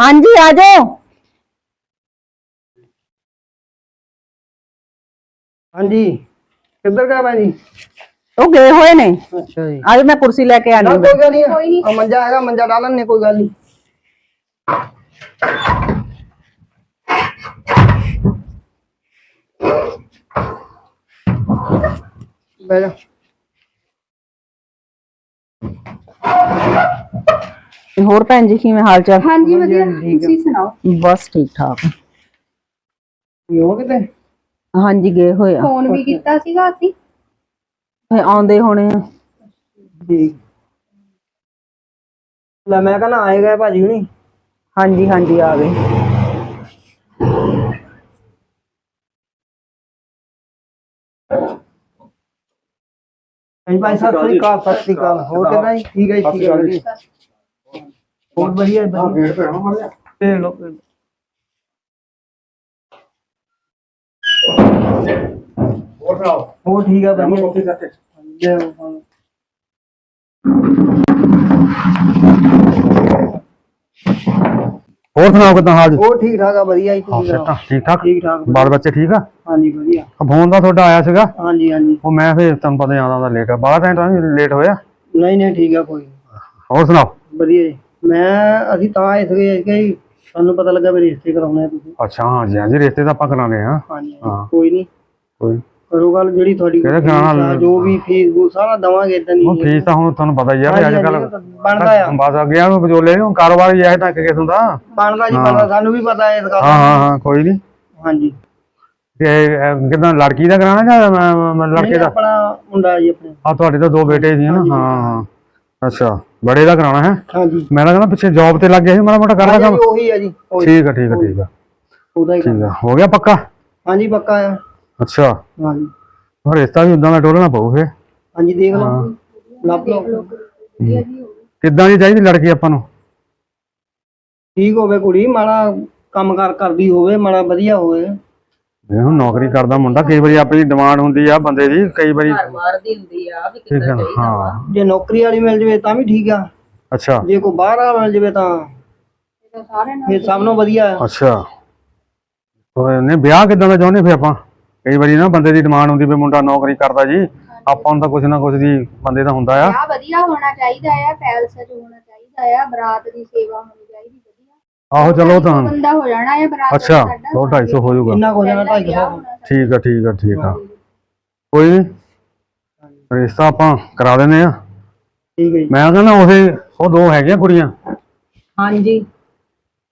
ਹਾਂਜੀ ਆ ਜਾਓ ਹਾਂਜੀ ਕਿੱਧਰ ਗਿਆ ਭਾਜੀ ਉਹ ਗਏ ਹੋਏ ਨੇ ਅੱਛਾ ਜੀ ਅੱਜ ਮੈਂ ਕੁਰਸੀ ਲੈ ਕੇ ਆਣੀ ਚੱਲ ਕੋਈ ਗੱਲ ਨਹੀਂ ਆ ਮੰਜਾ ਹੈਗਾ ਮੰਜਾ ਡਾਲਣ ਨੇ ਕੋਈ ਗੱਲ ਨਹੀਂ ਬਹਿ ਜਾ ਹੋਰ ਭੈਣ ਜੀ ਕਿਵੇਂ ਹਾਲ ਚਾਲ? ਹਾਂਜੀ ਵਧੀਆ। ਤੁਸੀਂ ਸੁਣਾਓ? ਬਸ ਠੀਕ ਠਾਕ। ਹੋ ਕਿਤੇ? ਹਾਂਜੀ ਗਏ ਹੋਏ ਆ। ਫੋਨ ਵੀ ਕੀਤਾ ਸੀਗਾ ਅਸੀਂ। ਇਹ ਆਉਂਦੇ ਹੋਣੇ ਆ। ਠੀਕ। ਲੈ ਮੈਂ ਕਹਿੰਦਾ ਆਏ ਗਏ ਭਾਜੀ ਹੁਣੀ। ਹਾਂਜੀ ਹਾਂਜੀ ਆ ਗਏ। ਭਾਈ ਸਤਿ ਸ੍ਰੀ ਅਕਾਲ ਸਤਿ ਸ੍ਰੀ ਅਕਾਲ। ਹੋਰ ਕਿਦਾਂ ਜੀ ਠੀਕ ਹੈ ਜੀ ਠੀਕ ਹੈ। ਹੋਰ ਵਧੀਆ ਹੈ ਵਧੀਆ ਤੇ ਲੋ ਹੋਰ ਸੁਣਾਓ? ਹੋਰ ਠੀਕ ਹੈ ਵਧੀਆ ਹੋਰ ਸੁਣਾਓ ਕਿਦਾਂ ਹਾਲ? ਜੀ ਹੋਰ ਠੀਕ ਠਾਕ ਆ ਵਧੀਆ ਜੀ ਤੁਸੀਂ ਠੀਕ ਸੁਣਾਓ? ਠੀਕ ਠਾਕ। ਠੀਕ ਠਾਕ ਬਾਲ ਬੱਚੇ ਠੀਕ ਆ? ਹਾਂਜੀ ਵਧੀਆ। ਫੋਨ ਦਾ ਤੁਹਾਡਾ ਆਇਆ ਸੀਗਾ? ਹਾਂਜੀ ਹਾਂਜੀ। ਉਹ ਮੈਂ ਫੇਰ ਤੁਹਾਨੂੰ ਪਤਾ ਜਾਂਦਾ ਦਾ ਲੇਟ ਆ। ਟਾਈਮ ਤਾਂ ਲੇਟ ਹੋਇਆ? ਨਹੀਂ ਨਹੀਂ ਠੀਕ ਆ ਕੋਈ ਨੀ। ਹੋਰ ਸੁਣਾਓ? ਵਧੀਆ ਜੀ। ਮੈਂ ਅਸੀਂ ਤਾਂ ਆਏ ਸੀਗੇ ਕਿ ਸਾਨੂੰ ਪਤਾ ਲੱਗਾ ਵੀ ਰਿਸ਼ਤੇ ਕਰਾਉਣੇ ਆ ਤੁਸੀਂ। ਅੱਛਾ ਹਾਂ ਜੀ ਹਾਂ ਜੀ ਰਿਸ਼ਤੇ ਤਾਂ ਆਪਾਂ ਕਰਾਉਣੇ ਆ। ਹਾਂਜੀ ਹਾਂ। ਹਾਂਜੀ, ਕੋਈ ਨਹੀਂ ਕੋਈ ਕਰੋ ਗੱਲ ਜਿਹੜੀ ਤੁਹਾਡੀ ਕਿਹੜਾ ਕਰਾਉਣਾ? ਆ, ਜੋ ਵੀ ਫੀਸ ਉਹ ਸਾਰਾ ਦਵਾਂਗੇ ਇਦਾਂ ਉਹ ਨਹੀਂ ਫੀਸ ਤਾਂ ਹੁਣ ਤੁਹਾਨੂੰ ਪਤਾ ਹੀ ਆ ਵੀ ਅੱਜ ਕੱਲ ਬਣਦਾ ਆ। ਬਸ ਅੱਗੇ ਨੂੰ ਬਜੋਲੇ ਨੂੰ ਕਾਰੋਬਾਰ ਹੀ ਆਏ ਤਾਂ ਕਿਸ ਹਾਂ ਬਣਦਾ ਜੀ ਬਣਦਾ ਸਾਨੂੰ ਵੀ ਪਤਾ ਹੈ ਇਸ ਗੱਲ ਦਾ। ਹਾਂ ਹਾਂ ਕੋਈ ਨਹੀਂ ਹਾਂਜੀ। ਤੇ ਕਿਦਾਂ ਲੜਕੀ ਦਾ ਕਰਾਉਣਾ ਜਾਂ ਮੈਂ- ਮੈਂ ਲੜਕੇ ਨਹੀਂ, ਦਾ? ਆਪਣਾ ਮੁੰਡਾ ਜੀ ਆਪਣੇ। ਆ ਤੁਹਾਡੇ ਤਾਂ ਦੋ ਬੇਟੇ ਸੀ ਨਾ। ਹਾਂ ਹਾਂ। ਅੱਛਾ। ਬੜੇ ਦਾ ਕਰਾਉਣਾ ਹੈ। ਹਾਂਜੀ। ਮੈਂ ਤਾਂ ਕਹਿੰਦਾ ਪਿੱਛੇ ਜੌਬ ਤੇ ਲੱਗ ਗਿਆ ਸੀ ਮਾੜਾ ਮੋਟਾ ਕਰਦਾ ਕੰਮ ਹਾਂਜੀ, ਉਹੀ ਆ ਜੀ ਉਹੀ, ਠੀਕ ਆ ਠੀਕ ਆ ਠੀਕ ਆ। ਉਹਦਾ ਹੀ ਕੰਮ। ਠੀਕ ਆ। ਹੋ ਗਿਆ ਪੱਕਾ? ਹਾਂਜੀ ਪੱਕਾ ਆ। ਅੱਛਾ। ਹਾਂਜੀ। ਹੁਣ ਰਿਸ਼ਤਾ ਵੀ ਉਦਾਂ ਦਾ ਟੋਲਣਾ ਪਊ ਫੇ ਹਾਂਜੀ ਦੇਖ ਲਓ। ਲੱਭ ਲਓ। ਕਿੱਦਾਂ ਦੀ ਚਾਹੀਦੀ ਲੜਕੀ ਆਪਾਂ ਨੂੰ? ਠੀਕ ਹੋਵੇ ਕੁੜੀ ਮਾੜਾ ਕੰਮ ਕਾਰ ਕਰਦੀ ਹੋਵੇ ਮਾੜਾ ਵਧੀਆ ਹੋਵੇ। ਇਹ ਹੁਣ ਨੌਕਰੀ ਕਰਦਾ ਮੁੰਡਾ ਕਈ ਵਾਰੀ ਆਪਣੀ ਡਿਮਾਂਡ ਹੁੰਦੀ ਆ ਬੰਦੇ ਦੀ ਕਈ ਵਾਰੀ ਮਾਰਦੀ ਹੁੰਦੀ ਆ ਵੀ ਆ ਹਾਂ। ਜੇ ਨੌਕਰੀ ਵਾਲੀ ਮਿਲ ਜਵੇ ਤਾਂ ਵੀ ਠੀਕ ਆ। ਅੱਛਾ। ਜੇ ਕੋਈ ਬਾਹਰ ਆ ਮਿਲ ਜਵੇ ਤਾਂ ਫਿਰ ਸਭ ਨੂੰ ਵਧੀਆ ਆ। ਅੱਛਾ। ਉਹ ਨੇ ਵਿਆਹ ਕਿੱਦਾਂ ਦਾ ਚਾਹੁੰਦੇ ਫੇ ਆਪਾਂ? ਕਈ ਵਾਰੀ ਨਾ ਬੰਦੇ ਦੀ ਡਿਮਾਂਡ ਹੁੰਦੀ ਵੀ ਮੁੰਡਾ ਨੌਕਰੀ ਕਰਦਾ ਜੀ ਆਪਾਂ ਨੂੰ ਤਾਂ ਕੁਛ ਨਾ ਕੁਛ ਦੀ ਬੰਦੇ ਦਾ ਹੁੰਦਾ ਆ। ਵਿਆਹ ਵਧੀਆ ਹੋਣਾ ਚਾਹੀਦਾ ਆ ਪੈਲਸ ਚ ਹੋਣਾ ਚਾਹੀਦਾ ਆ ਬਰਾਤ ਦੀ ਸੇਵਾ ਹੋਣੀ ਚਾਹੀਦੀ ਵਧੀਆ ਆਹੋ ਚਲੋ ਤਾਂ। ਬੰਦਾ ਹੋ ਜਾਣਾ ਆ ਬਰਾਤ ਅੱਛਾ ਦਾ ਸਾਡਾ 2 250 ਹੋ ਜਾਊਗਾ। ਇੰਨਾ ਕੁ ਹੋ ਜਾਣਾ ਢਾਈ ਕੁ ਸੌ। ਠੀਕ ਆ ਠੀਕ ਆ ਠੀਕ ਆ। ਕੋਈ ਨੀ। ਰਿਸ਼ਤਾ ਆਪਾਂ ਕਰਾ ਦਿੰਦੇ ਆ। ਠੀਕ ਹੈ ਜੀ। ਮੈਂ ਕਹਿੰਦਾ ਉਹੇ ਉਹ ਦੋ ਹੈਗੀਆਂ ਕੁੜੀਆਂ। ਹਾਂਜੀ।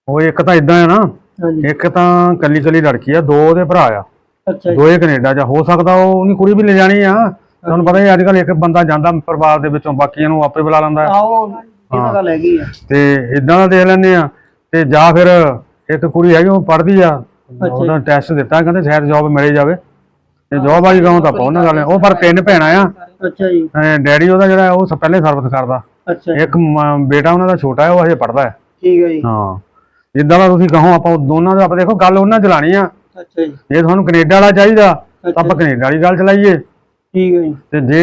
ਉਹ ਇੱਕ ਤਾਂ ਇਦਾਂ ਆ ਨਾ ਹਾਂਜੀ। ਇੱਕ ਤਾਂ ਕੱਲੀ ਕੱਲੀ ਲੜਕੀ ਆ ਦੋ ਉਹਦੇ ਭਰਾ ਆ। ਅੱਛਾ ਜੀ। ਦੋਏ ਕੈਨੇਡਾ ਚ। ਹੋ ਸਕਦਾ ਉਹ ਉਹਨੀ ਕੁੜੀ ਵੀ ਲੈ ਜਾਣੀ ਆ। ਤੁਹਾਨੂੰ ਪਤਾ ਹੀ ਅੱਜ ਕੱਲ ਇੱਕ ਬੰਦਾ ਜਾਂਦਾ ਪਰਿਵਾਰ ਦੇ ਵਿੱਚੋਂ ਬਾਕੀਆਂ ਨੂੰ ਆਪੇ ਬੁਲਾ ਲੈਂਦਾ। ਆਓ ਇਹ ਤਾਂ ਗੱਲ ਹੈਗੀ ਆ। ਤੇ ਇਦਾਂ ਦਾ ਦੇਖ ਲੈਂਦੇ ਆ। ਤੇ ਜਾਂ ਫਿਰ ਇੱਕ ਕੁੜੀ ਹੈਗੀ ਉਹ ਪੜ੍ਹਦੀ ਆ ਉਹਦਾ ਟੈਸਟ ਦਿੱਤਾ ਕਹਿੰਦੇ ਸ਼ਾਇਦ ਜੌਬ ਮਿਲੇ ਜਾਵੇ। ਤੇ ਜੌਬ ਵਾਲੀ ਗਾਉਂ ਤਾਂ ਪਹੁੰਚ ਗੱਲ। ਉਹ ਪਰ ਤਿੰਨ ਭੈਣਾਂ ਆ। ਅੱਛਾ ਜੀ। ਡੈਡੀ ਉਹਦਾ ਜਿਹੜਾ ਉਹ ਪਹਿਲੇ ਸਰਵਿਸ ਕਰਦਾ। ਅੱਛਾ ਇੱਕ ਬੇਟਾ ਉਹਨਾਂ ਦਾ ਛੋਟਾ ਹੈ ਉਹ ਹਜੇ ਪੜ੍ਹਦਾ ਹੈ। ਠੀਕ ਹੈ ਜੀ। ਹਾਂ। ਜਿੱਦਾਂ ਦਾ ਤੁਸੀਂ ਕਹੋ ਆਪਾਂ ਦੋਨਾਂ ਦਾ ਆਪਾਂ ਦੇਖੋ ਗੱਲ ਉਹਨਾਂ ਚਲਾਣੀ ਆ। ਅੱਛਾ ਜੀ। ਜੇ ਤੁਹਾਨੂੰ ਕੈਨੇਡਾ ਵਾਲਾ ਚਾਹੀਦਾ ਤਾਂ ਆਪਾਂ ਕੈਨੇਡਾ ਵਾਲੀ ਗੱਲ ਚਲਾਈਏ। ਠੀਕ ਹੈ ਜੀ। ਤੇ ਜੇ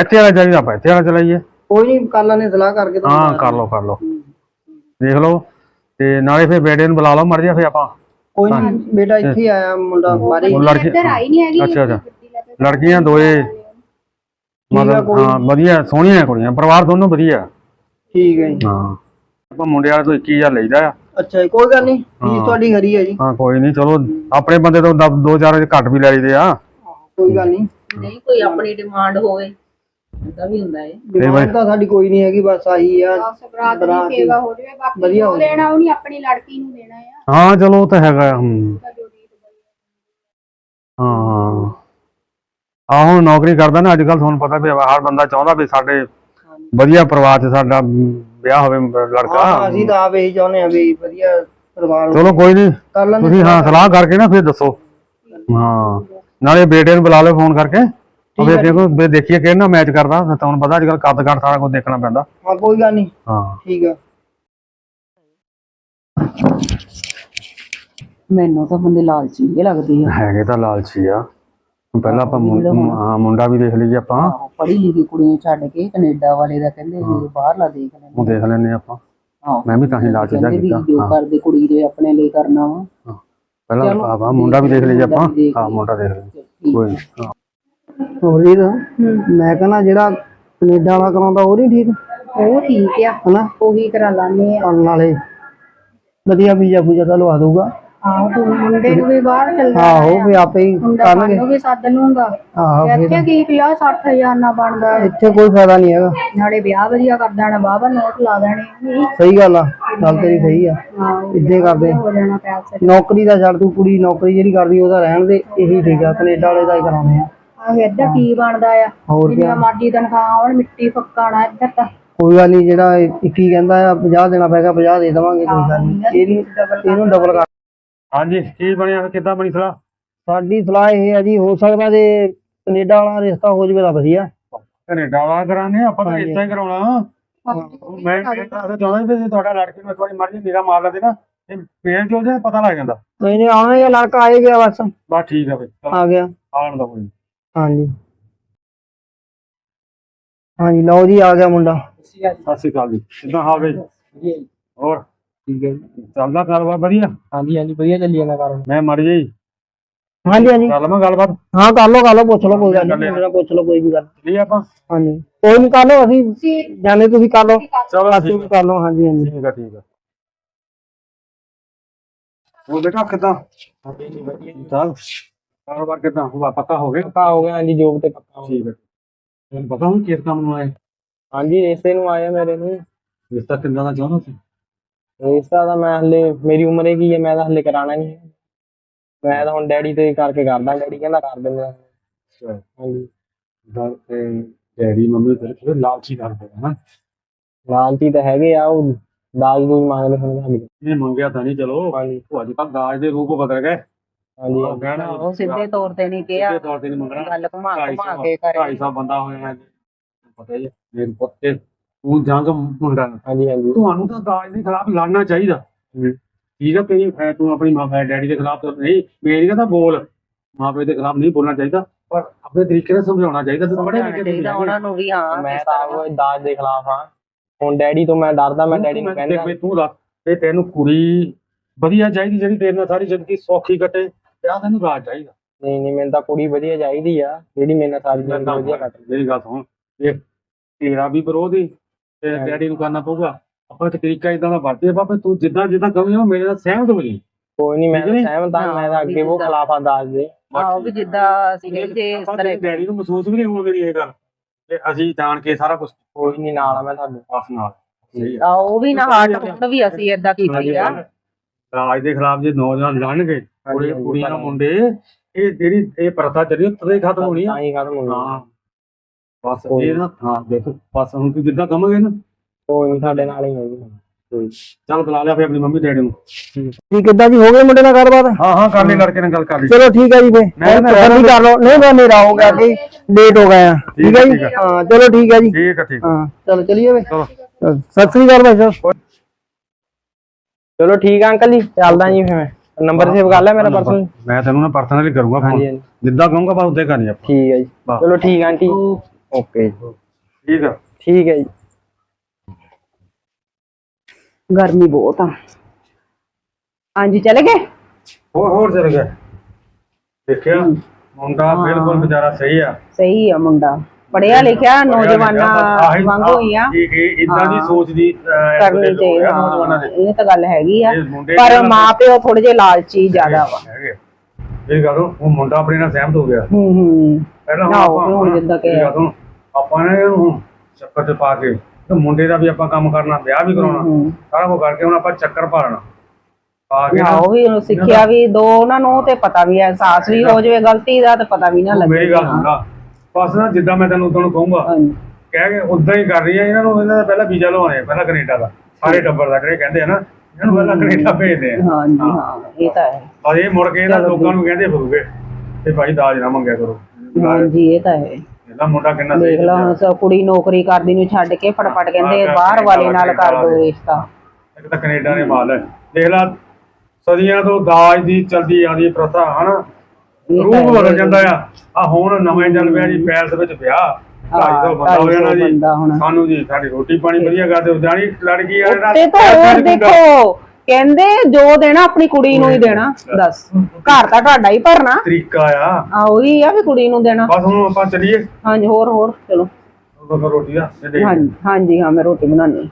ਇੱਥੇ ਵਾਲਾ ਚਾਹੀਦਾ ਆਪਾਂ ਇੱਥੇ ਵਾਲਾ ਚਲਾਈਏ। ਕੋਈ ਨਹੀਂ ਕੱਲ ਨੇ ਸਲਾਹ ਕਰਕੇ ਹਾਂ ਕਰ ਲਓ ਕਰ ਲਓ। ਦੇਖ ਲਓ। ਤੇ ਨਾਲੇ ਫਿਰ ਬੇਟੇ ਨੂੰ ਬੁਲਾ ਲਓ ਮਰ ਜਾ ਫਿਰ ਆਪਾਂ। ਕੋਈ ਨਹੀਂ ਬੇਟਾ ਇੱਥੇ ਹੀ। ਆਇਆ ਮੁੰਡਾ ਉਹ ਲੜਕੀ ਇੱਧਰ ਆਈ ਨਹੀਂ ਹੈਗੀ ਅੱਛਾ ਅੱਛਾ। ਲੜਕੀਆਂ ਦੋਏ। ਮਤਲਬ ਹਾਂ ਵਧੀਆ ਸੋਹਣੀਆਂ ਕੁੜੀਆਂ ਪਰਿਵਾਰ ਦੋਨੋਂ ਵਧੀਆ। ਠੀਕ ਹੈ ਜੀ। ਹਾਂ। ਆਪਾਂ ਮੁੰਡੇ ਵਾਲੇ ਤੋਂ 21000 ਲਈਦਾ ਆ। ਅੱਛਾ ਜੀ ਕੋਈ ਗੱਲ ਨਹੀਂ ਫੀਸ ਤੁਹਾਡੀ ਖਰੀ ਹੈ ਜੀ। ਹਾਂ ਕੋਈ ਨਹੀਂ ਚਲੋ ਆਪਣੇ ਬੰਦੇ ਤੋਂ ਦਸ- ਦੋ ਚਾਰ ਘੱਟ ਵੀ ਲੈ ਲਈਦੇ ਆ। ਕੋਈ ਗੱਲ ਨਹੀਂ ਨਹੀਂ ਕੋਈ ਆਪਣੀ ਡਿਮਾਂਡ ਹੋਵੇ। ਇਹਦਾ ਵੀ ਹੁੰਦਾ ਹੈ ਡਿਮਾਂਡ ਤਾਂ ਸਾਡੀ ਕੋਈ ਨਹੀਂ ਹੈਗੀ ਬਸ ਆਹੀ ਆ ਬਸ ਬਰਾਤ ਦੀ ਸੇਵਾ ਹੋ ਜਾਵੇ ਬਾਕੀ ਵਧੀਆ ਜੋ ਲੈਣਾ ਉਹ ਨਹੀਂ ਆਪਣੀ ਲੜਕੀ ਨੂੰ ਦੇਣਾ ਆ। ਹਾਂ ਚਲੋ ਉਹ ਤਾਂ ਹੈਗਾ ਹੂੰ। ਹਾਂ ਆਹ ਨੌਕਰੀ ਕਰਦਾ ਨਾ ਅੱਜ ਕੱਲ ਤੁਹਾਨੂੰ ਪਤਾ ਵੀ ਹਰ ਬੰਦਾ ਚਾਹੁੰਦਾ ਵੀ ਸਾਡੇ ਵਧੀਆ ਪਰਿਵਾਰ 'ਚ ਸਾਡਾ ਵਿਆਹ ਹੋਵੇ ਮ, ਹਾਂ ਲੜਕਾ ਅਸੀਂ ਤਾਂ ਆਪ ਇਹੀ ਚਾਹੁੰਦੇ ਆ ਵੀ ਵਧੀਆ ਪਰਿਵਾਰ ਚਲੋ ਕੋਈ ਨਹੀਂ। ਤੁਸੀਂ ਹਾਂ ਸਲਾਹ ਕਰਕੇ ਨਾ ਫਿਰ ਦੱਸੋ। ਹਾਂ। ਨਾਲੇ ਬੇਟੇ ਨੂੰ ਬੁਲਾ ਲਓ ਫੋਨ ਕਰਕੇ। ਉਹ ਫਿਰ ਦੇਖੋ ਵੀ ਦੇਖੀਏ ਕਿਹੜਾ ਮੈਚ ਕਰਦਾ ਫਿਰ ਤੁਹਾਨੂੰ ਪਤਾ ਅੱਜ ਕੱਲ ਕੱਦ ਕੱਦ ਸਾਰਾ ਕੁਝ ਦੇਖਣਾ ਪੈਂਦਾ। ਹਾਂ ਕੋਈ ਗੱਲ ਨਹੀਂ ਹਾਂ। ਠੀਕ ਆ। ਮੈਨੂੰ ਤਾਂ ਬੰਦੇ ਲਾਲਚੀ ਜਿਹੇ ਲੱਗਦੇ ਆ। ਹੈਗੇ ਤਾਂ ਲਾਲਚੀ ਆ। ਪਹਿਲਾਂ ਆਪਾਂ ਮੁੰ- ਹਾਂ ਮੁੰਡਾ ਵੀ ਦੇਖ ਲਈਏ ਆਪਾਂ। ਪੜ੍ਹੀ ਲਿਖੀ ਕੁੜੀਆਂ ਛੱਡ ਕੇ ਕੈਨੇਡਾ ਵਾਲੇ ਦਾ ਕਹਿੰਦੇ ਵੀ ਬਾਹਰਲਾ ਦੇਖ ਲੈਂਦੇ ਉਹ ਦੇਖ ਲੈਨੇ ਆਪਾਂ। ਹਾਂ। ਮੈਂ ਵੀ ਤਾਂ ਹੀ ਲਾਲਚ ਜਾ ਕਹਿੰਦੇ ਵੀ ਕੀਤਾ। ਜੋ ਹਾਂ। ਕਰਦੇ ਕੁੜੀ ਦੇ ਆਪਣੇ ਲਈ ਕਰਨਾ ਵਾ। ਪਹਿਲਾਂ ਚਲੋ, ਆਵਾ ਮੁੰਡਾ ਵੀ ਦੇਖ ਲਈਏ ਆਪਾਂ। ਹਾਂ ਮੁੰਡਾ ਦੇਖ ਲਈਏ। ਕੋਈ ਨੀ, ਹਾਂ। ਹੋਰੀਦ ਮੈਂ ਕਹਿੰਦਾ ਜਿਹੜਾ ਕੈਨੇਡਾ ਵਾਲਾ ਕਰਾਉਂਦਾ ਉਹ ਨਹੀਂ ਠੀਕ? ਉਹ ਠੀਕ ਆ। ਹਨਾ? ਉਹੀ ਕਰਾ ਲਾਨੇ ਆ ਨਾਲੇ ਵਧੀਆ ਵੀਜ਼ਾ ਫੂਜਾ ਤਾਂ ਲਵਾ ਦਊਗਾ। ਆਹੋ ਤੂੰ ਮੁੰਡੇ ਨੂੰ ਵੀ ਬਾਹਰ ਚੱਲ ਆਹੋ ਵੀ ਆਪੇ ਹੀ ਮੁੰਡਾ ਕਰਨਗੇ। ਸਾਨੂੰ ਵੀ ਸੱਦ ਲੂੰਗਾ ਆਹੋ ਫਿਰ ਇੱਥੇ ਕੀ 50 60000 ਨਾ ਬਣਦਾ ਹੈ। ਇੱਥੇ ਕੋਈ ਫਾਇਦਾ ਨਹੀਂ ਹੈਗਾ। ਨਾਲੇ ਵਿਆਹ ਵਧੀਆ ਕਰ ਦੇਣਾ ਬਾਬਾ ਨੋਟ ਲਾ ਦੇਣੇ। ਸਹੀ ਗੱਲ ਆ ਗੱਲ ਤੇਰੀ ਸਹੀ ਆ। ਹਾਂ ਇੱਦਾਂ ਕਰਦੇ। ਹੋ ਜਾਣਾ ਪੈਸੇ। ਨੌਕਰੀ ਦਾ ਛੱਡ ਤੂੰ ਕੁੜੀ ਨੌਕਰੀ ਜਿਹੜੀ ਕਰਦੀ ਉਹਦਾ ਰਹਿਣ ਦੇ। ਇਹੀ ਠੀਕ ਆ ਕੈਨੇਡਾ ਵਾਲੇ ਦਾ ਹੀ ਕਰਾਉਣੇ ਆ। ਆਹ ਇੱਧਰ ਕੀ ਬਣਦਾ ਆ? ਹੋਰ ਜਿੰਨੀਆਂ ਮਰਜ਼ੀ ਤਨਖਾਹ ਆਉਣ ਮਿੱਟੀ ਫੱਕਾਣਾ ਇੱਧਰ ਤਾਂ। ਕੋਈ ਗੱਲ ਨਹੀਂ ਜਿਹੜਾ 21 ਕਹਿੰਦਾ ਆ 50 ਦੇਣਾ ਪੈਗਾ 50 ਦੇ ਦੇਵਾਂਗੇ ਕੋਈ ਗੱਲ ਨਹੀਂ ਇਹਦੀ ਇਹਨੂੰ ਡਬਲ ਕਰ। ਹਾਂਜੀ ਕੀ ਬਣਿਆ? ਕਿੱਦਾਂ ਬਣੀ ਸਲਾਹ? ਸਾਡੀ ਸਲਾਹ ਇਹ ਹੈ ਜੀ ਹੋ ਸਕਦਾ ਜੇ ਕੈਨੇਡਾ ਵਾਲਾ ਰਿਸ਼ਤਾ ਹੋ ਜਵੇ ਤਾਂ ਵਧੀਆ। ਕੈਨੇਡਾ ਵਾਲਾ ਕਰਾਣੇ ਆਪਾਂ ਤਾਂ ਇਸ ਤਰ੍ਹਾਂ ਹੀ ਕਰਾਉਣਾ। ਮੈਂ ਮੈਂ ਤਾਂ ਚਾਹੁੰਦਾ ਵੀ ਜੇ ਤੁਹਾਡਾ ਲੜਕੀ ਨੂੰ ਇੱਕ ਵਾਰੀ ਮਰਜ਼ੀ ਨਿਗਾਹ ਮਾਰ ਲੈਂਦੇ ਨਾ ਤੇ ਪੇੜ ਚੋਂ ਜੇ ਪਤਾ ਲੱਗ ਜਾਂਦਾ। ਨਹੀਂ ਨਹੀਂ ਆਉਣਾ ਹੀ ਲੜਕਾ ਆਏ ਗਿਆ ਬਸ। ਬਸ ਠੀਕ ਆ ਬਈ ਆ ਗਿਆ। ਆਉਣ ਦਾ ਕੋਈ ਨੀ। ਹਾਂਜੀ। ਹਾਂਜੀ ਲਓ ਜੀ ਆ ਗਿਆ ਮੁੰਡਾ। ਸਤਿ ਸ਼੍ਰੀ ਅਕਾਲ ਜੀ। ਕਿੱਦਾਂ ਹਾਲ ਬਈ ਹੋਰ? ਠੀਕ ਹੈ ਜੀ। ਚੱਲਦਾ ਕਾਰੋਬਾਰ ਵਧੀਆ? ਹਾਂਜੀ ਹਾਂਜੀ ਵਧੀਆ ਚੱਲੀ ਜਾਂਦਾ ਕਾਰਨ ਮੈਂ ਮਰ ਜਾਈ। ਹਾਂਜੀ ਹਾਂਜੀ। ਕਰ ਲਵਾਂ ਗੱਲਬਾਤ? ਹਾਂ ਕਰ ਲਓ ਕਰ ਲਓ ਪੁੱਛ ਲਓ ਕੋਈ ਗੱਲ ਨਹੀਂ। ਮੇਰਾ ਪੁੱਛ ਲਓ ਕੋਈ ਵੀ ਗੱਲ। ਲਈ ਆਪਾਂ? ਹਾਂਜੀ। ਕੋਈ ਨਹੀਂ ਕਰ ਲਓ ਅਸੀਂ ਜਾਣੇ ਤੁਸੀਂ ਕਰ ਲਓ। ਚਲੋ ਅਸੀਂ ਵੀ ਕਰ ਲਓ ਹਾਂਜੀ ਹਾਂਜੀ। ਠੀਕ ਆ ਠੀਕ ਆ ਉਹ ਬੇਟਾ ਕਿੱਦਾਂ? ਚੱਲ। ਕਾਰੋਬਾਰ ਕਿੱਦਾਂ? ਹੁਆ ਪੱਕਾ ਹੋ ਗਿਆ? ਪੱਕਾ ਹੋ ਗਿਆ ਹਾਂਜੀ ਜੋਬ ਤੇ ਪੱਕਾ ਠੀਕ ਹੈ। ਤੈਨੂੰ ਪਤਾ ਹੁਣ ਕਿਸ ਕੰਮ ਨੂੰ ਆਏ? ਹਾਂਜੀ ਰਿਸ਼ਤੇ ਨੂੰ ਆਇਆ ਮੇਰੇ ਨੂੰ। ਰਿਸ਼ਤਾ ਕਿੰਨਾ ਦਾ ਚਾਹੁੰਦਾ ਸੀ? ਰਿਸ਼ਤਾ ਤਾਂ ਮੈਂ ਹਲੇ ਮੇਰੀ ਉਮਰ ਹੀ ਕੀ ਹੈ ਮੈਂ ਤਾਂ ਹਲੇ ਕਰਾਣਾ ਨਹੀਂ ਹੈ। ਮੈਂ ਤਾਂ ਹੁਣ ਡੈਡੀ ਤੇ ਕਰਕੇ ਕਰਦਾ ਡੈਡੀ ਕਹਿੰਦਾ ਕਰ ਦਿੰਦੇ ਆ। ਹਾਂਜੀ। ਦਰ ਤੇ ਡੈਡੀ ਮੰਮੀ ਤੇਰੇ ਥੋੜੇ ਲਾਲਚੀ ਕਰਦੇ ਹਨ ਲਾਲਚੀ ਤਾਂ ਹੈਗੇ ਆ ਉਹ ਦਾਜ ਦੂਜ ਮੰਗਦੇ ਹਨ ਹਾਂਜੀ ਇਹ ਮੰਗਿਆ ਤਾਂ ਨਹੀਂ ਚਲੋ। ਹਾਂਜੀ। ਉਹ ਅੱਜ ਕੱਲ੍ਹ ਦਾਜ ਦੇ ਰੂਪ ਬਦਲ ਗਏ। ਹਾਂਜੀ। ਉਹ ਕਹਿਣਾ ਉਹ ਸਿੱਧੇ ਤੌਰ ਤੇ ਨਹੀਂ ਕਿਹਾ। ਸਿੱਧੇ ਤੌਰ ਤੇ ਨਹੀਂ ਮੰਗਣਾ। ਗੱਲ ਘੁਮਾ ਘੁਮਾ ਕੇ ਕਰੇ ਢਾਈ ਸੌ ਬੰਦਾ ਹੋਇਆ ਹੈ। ਪਤਾ ਹੀ ਹੈ। ਮੇਰੇ ਪੁੱਤੇ ਤੂੰ ਜੰਗ ਮੁੰਡਾ ਹਾਂਜੀ ਹਾਂਜੀ। ਤੁਹਾਨੂੰ ਤਾਂ ਦਾਜ ਦੇ ਖਿਲਾਫ ਲੜਨਾ ਚਾਹੀਦਾ। ਠੀਕ ਹੈ ਤੇਰੀ ਅਹ ਤੂੰ ਆਪਣੀ ਮਾਂ ਡੈਡੀ ਦੇ ਖਿਲਾਫ ਤਾਂ ਨਹੀਂ। ਮੇਰੀ ਤਾਂ ਬੋਲ। ਮਾਂ ਪਿਓ ਦੇ ਖਿਲਾਫ ਨਹੀਂ ਬੋਲਣਾ ਚਾਹੀਦਾ। ਪਰ ਆਪਣੇ ਤਰੀਕੇ ਨਾਲ ਸਮਝਾਉਣਾ ਚਾਹੀਦਾ ਤੂੰ ਬੰਦੇ ਚਾਹੀਦਾ। ਉਹਨਾਂ ਨੂੰ ਵੀ ਹਾਂ ਮੈਂ ਤਾਂ ਉਹ ਦਾਜ ਦੇ ਖਿਲਾਫ ਹਾਂ। ਹੁਣ ਡੈਡੀ ਤੋਂ ਮੈਂ ਡਰਦਾ ਮੈਂ ਡੈਡੀ ਨੂੰ ਕਹਿੰਦਾ। ਵੀ ਤੂੰ ਦੱਸ ਤੇ ਤੈਨੂੰ ਕੁੜੀ ਵਧੀਆ ਚਾਹੀਦੀ ਜਿਹੜੀ ਤੇਰੇ ਨਾਲ ਸਾਰੀ ਜ਼ਿੰਦਗੀ ਸੌਖੀ ਕੱਟੇ। ਆ ਤੈਨੂੰ ਰਾਜ ਚਾਹੀਦਾ। ਨਹੀਂ ਨਹੀਂ ਮੈਨੂੰ ਤਾਂ ਕੁੜੀ ਵਧੀਆ ਚਾਹੀਦੀ ਆ ਜਿਹੜੀ ਮੇਰੇ ਨਾਲ ਸਾਰੀ ਜ਼ਿੰਦਗੀ ਵਧੀਆ ਕੱਟ ਮੇਰੀ ਗੱਲ ਸੁਣ ਇਹ ਤੇਰਾ ਵੀ ਵਿਰੋਧ ਹੀ ਤੇ ਹਾਂਜੀ। ਡੈਡੀ ਨੂੰ ਕਰਨਾ ਪਊਗਾ ਆਪਾਂ ਤਰੀਕਾ ਇਦਾਂ ਦਾ ਵਰਤੇ ਬਾਬੇ ਤੂੰ ਜਿੱਦਾਂ ਜਿੱਦਾਂ ਕਹਵੇਂ ਉਹ ਮੇਰੇ ਨਾਲ ਸਹਿਮਤ ਹੋ ਜੀ। ਕੋਈ ਨਹੀਂ ਮੈਂ ਠੀਕ? ਸਹਿਮਤ ਹਾਂ ਮੈਂ ਤਾਂ ਅੱਗੇ ਉਹ ਖਿਲਾਫ ਆ ਦਾਜ ਦੇ। ਆਹੋ ਵੀ ਜਿੱਦਾਂ ਅਸੀਂ ਕਹਿੰਦੇ ਇਸ ਤਰ੍ਹਾਂ ਡੈਡੀ ਨੂੰ ਮਹਿਸੂਸ ਵੀ ਨਹੀਂ ਹੋਣ ਦੇਣੀ ਇਹ ਗੱਲ ਤੇ ਅਸੀਂ ਜਾਣ ਕੇ ਸਾਰਾ ਕੁਝ ਕੋਈ ਨਹੀਂ ਨਾਲ ਆ ਮੈਂ ਤੁਹਾਡੇ ਪਾਸ ਨਾਲ। ਸਹੀ ਆ ਆ ਉਹ ਵੀ ਨਾ ਹਾਰਟ ਹੁਣ ਵੀ ਅਸੀਂ ਏਦਾਂ ਕੀਤੀ ਆ ਰਾਜ ਦੇ ਖਿਲਾਫ ਜੇ ਨੌਜਵਾਨ ਲੜਨਗੇ ਕੁੜੀ ਹਾਂਜੀ, ਕੁੜੀਆਂ ਹਾਂਜੀ। ਮੁੰਡੇ ਇਹ ਜਿਹੜੀ ਇਹ ਪ੍ਰਥਾ ਚੱਲੀ ਉਹ ਤਦੇ ਖਤਮ ਹੋਣੀ ਆ। ਤਾਂ ਹੀ ਖਤਮ ਹੋਣੀ ਹਾਂ। ਬਸ ਇਹ ਨਾ ਹਾਂ ਦੇਖ ਬਸ ਹੁਣ ਤੂੰ ਜਿੱਦਾਂ ਕਹਾਂਗੇ ਨਾ। ਕੋਈ ਨਹੀਂ ਤੁਹਾਡੇ ਨਾਲ ਹੀ ਹੋਊਗੀ। ਚੱਲ ਬੁਲਾ ਲਿਆ ਫੇ ਆਪਣੀ ਮੰਮੀ ਡੈਡੀ ਨੂੰ। ਜੀ ਕਿੱਦਾਂ ਜੀ ਹੋ ਗਏ ਮੁੰਡੇ ਨਾਲ ਗੱਲਬਾਤ? ਹਾਂ ਹਾਂ ਕਰ ਲਈ ਲੜਕੇ ਨਾਲ ਗੱਲ ਕਰ ਲਈ। ਚਲੋ ਠੀਕ ਹੈ ਜੀ ਫੇ ਮੈਂ ਨਾ ਤਸੱਲੀ ਕਰ ਲਓ। ਨਹੀਂ ਮੈਂ ਮੇਰਾ ਹੋ ਗਿਆ ਜੀ ਲੇਟ ਹੋ ਗਏ ਆ। ਠੀਕ ਹੈ ਜੀ? ਹਾਂ ਚਲੋ ਠੀਕ ਹੈ ਜੀ। ਠੀਕ ਹੈ ਠੀਕ ਹਾਂ ਚਲੋ ਚਲਿਏ ਵੇ ਚਲੋ। ਸਤਿ ਸ੍ਰੀ ਅਕਾਲ ਭਾਈ ਸਾਹਿਬ। ਚਲੋ ਠੀਕ ਆ ਅੰਕਲ ਜੀ। ਚੱਲਦਾ ਜੀ ਫੇ ਮੈਂ। ਨੰਬਰ ਸੇਵ ਕਰ ਲਿਆ ਮੇਰਾ ਪਰਸਨ ਮੈਂ ਤੈਨੂੰ ਨਾ ਪਰਸਨਲੀ ਕਰੂੰਗਾ ਫੋਨ ਜਿੱਦਾਂ ਕਹੂੰਗਾ ਬਸ ਉੱਤੇ ਕਰਨੀ ਆਪਾਂ। ਠੀਕ ਹੈ ਜੀ। ਚਲੋ ਠੀਕ ਆ ਆਂਟੀ। ਓਕੇ। ਠੀਕ ਆ। ਠੀਕ ਹੈ ਜੀ। ਗਰਮੀ ਬਹੁਤ ਆ। ਹਾਂਜੀ ਚਲੇ ਗਏ? ਹੋਰ ਹੋਰ ਚੱਲ ਗਿਆ ਦੇਖਿਆ ਮੁੰਡਾ ਬਿਲਕੁਲ ਵਿਚਾਰਾ ਸਹੀ ਆ। ਸਹੀ ਆ ਮੁੰਡਾ। ਪੜਿਆ ਲਿਖਿਆ ਨੌਜਵਾਨਾਂ ਵਾਂਗੂ ਹੀ ਆ। ਇਹ ਇਹ ਇਦਾਂ ਦੀ। ਸੋਚ ਦੀ ਕਰਨੀ ਚਾਹੀਦੀ ਨੌਜਵਾਨਾਂ ਦੇ। ਇਹ ਤਾਂ ਗੱਲ ਹੈਗੀ ਆ। ਪਰ ਜਿਹੜਾ- ਮਾਂ ਪਿਓ ਥੋੜੇ ਜਿਹੇ ਲਾਲਚੀ ਜ਼ਿਆਦਾ ਵਾ। ਇਹ ਗੱਲ ਉਹ ਮੁੰਡਾ ਆਪਣੇ ਨਾਲ ਸਹਿਮਤ ਹੋ ਗਿਆ। ਹੂੰ ਹੂੰ। ਪਹਿਲਾਂ ਹੁਣ ਜਿੱਦਾਂ ਕਿ- ਆਪਾਂ ਨੇ ਇਹਨੂੰ ਚੱਕਰ ਤੇ ਪਾ ਕੇ ਤੇ ਮੁੰਡੇ ਦਾ ਵੀ ਆਪਾਂ ਕੰਮ ਕਰਨਾ ਵਿਆਹ ਵੀ ਕਰਾਉਣਾ। ਸਾਰਾ ਕੁਝ ਕਰਕੇ ਹੁਣ ਆਪਾਂ ਚੱਕਰ ਪਾਲਣਾ ਨਾ ਉਹ ਵੀ ਉਹਨੂੰ ਸਿੱਖਿਆ ਵੀ ਦੋ ਉਹਨਾਂ ਨੂੰ ਤੇ ਪਤਾ ਵੀ ਹੈ ਅਹਿਸਾਸ ਵੀ ਹੋ ਜਾਵੇ ਗਲਤੀ ਦਾ ਤੇ ਪਤਾ ਵੀ ਨਾ ਲੱਗੇ ਮੇਰੀ ਗੱਲ ਸੁਣਦਾ ਬਸ ਨਾ ਜਿੱਦਾਂ ਮੈਂ ਤੈਨੂੰ ਤੁਹਾਨੂੰ ਕਹੂੰਗਾ ਹਾਂਜੀ। ਕਹਿ ਕੇ ਉਦਾਂ ਹੀ ਕਰ ਰਹੀ ਆ ਇਹਨਾਂ ਨੂੰ ਇਹਨਾਂ ਦਾ ਪਹਿਲਾਂ ਵੀਜ਼ਾ ਲਵਾਉਣੇ ਆ, ਪਹਿਲਾਂ ਕੈਨੇਡਾ ਦਾ ਸਾਰੇ ਟੱਬਰ ਦਾ ਜਿਹੜੇ ਕਹਿੰਦੇ ਆ ਨਾ ਇਹਨਾਂ ਨੂੰ ਪਹਿਲਾਂ ਕੈਨੇਡਾ ਭੇਜਦੇ ਆ। ਹਾਂਜੀ ਹਾਂ। ਇਹ ਤਾਂ ਹੈ। ਔਰ ਇਹ ਮੁੜ ਕੇ ਇਹਨਾਂ ਲੋਕਾਂ ਨੂੰ ਕਹਿੰਦੇ ਫਿਰੂਗੇ ਤੇ ਭਾਈ ਦਾਜ ਨਾ ਮੰਗਿਆ ਕਰੋ। ਹਾਂਜੀ ਇਹ ਤਾਂ ਹੈ। ਇਹਦਾ ਮੁੰਡਾ ਕਿੰਨਾ ਸਹੀ ਦੇਖ ਲਾ ਹੁਣ ਸਭ ਕੁੜੀ ਨੌਕਰੀ ਕਰਦੀ ਨੂੰ ਛੱਡ ਕੇ ਫਟਫਟ ਕਹਿੰਦੇ ਬਾਹਰ ਵਾਲੇ ਨਾਲ ਕਰ ਦੋ ਰਿਸ਼ਤਾ। ਇੱਕ ਤਾਂ ਕੈਨੇਡਾ ਨੇ ਮਾਲ ਹੈ ਦੇਖ ਲਾ ਸਦੀਆਂ ਤੋਂ ਦਾਜ ਦੀ ਚਲਦੀ ਆਉਂਦੀ ਪ੍ਰਥਾ ਹਨਾ? ਰੂਪ। ਬਦਲ ਜਾਂਦਾ ਆ। ਆ ਹੁਣ ਨਵੇਂ ਚੱਲ ਪਿਆ ਜੀ ਪੈਲਸ ਵਿੱਚ ਵਿਆਹ। 250 ਬੰਦਾ ਹੋ ਜਾਣਾ ਜੀ। ਬੰਦਾ ਹੋਣਾ। ਸਾਨੂੰ ਜੀ ਸਾਡੀ ਰੋਟੀ ਪਾਣੀ ਵਧੀਆ ਕਰਦੇ ਉਹ ਜਾਣੀ ਲੜਕੀ ਆ ਤੇ ਤਾਂ ਹੋਰ ਦੇਖੋ ਕਹਿੰਦੇ ਜੋ ਦੇਣਾ ਆਪਣੀ ਕੁੜੀ ਨੂੰ ਹੀ ਦੇਣਾ ਦੱਸ। ਘਰ ਤਾਂ ਤੁਹਾਡਾ ਹੀ ਭਰਨਾ। ਤਰੀਕਾ ਆ। ਆ ਉਹੀ ਆ ਵੀ ਕੁੜੀ ਨੂੰ ਦੇਣਾ। ਬਸ ਹੁਣ ਆਪਾਂ ਚੱਲੀਏ। ਹਾਂਜੀ ਹੋਰ ਹੋਰ ਚਲੋ। ਰੋਟੀ ਦੇ ਹਾਂਜੀ ਹਾਂਜੀ ਹਾਂ ਮੈਂ ਰੋਟੀ ਬਣਾਉਣੀ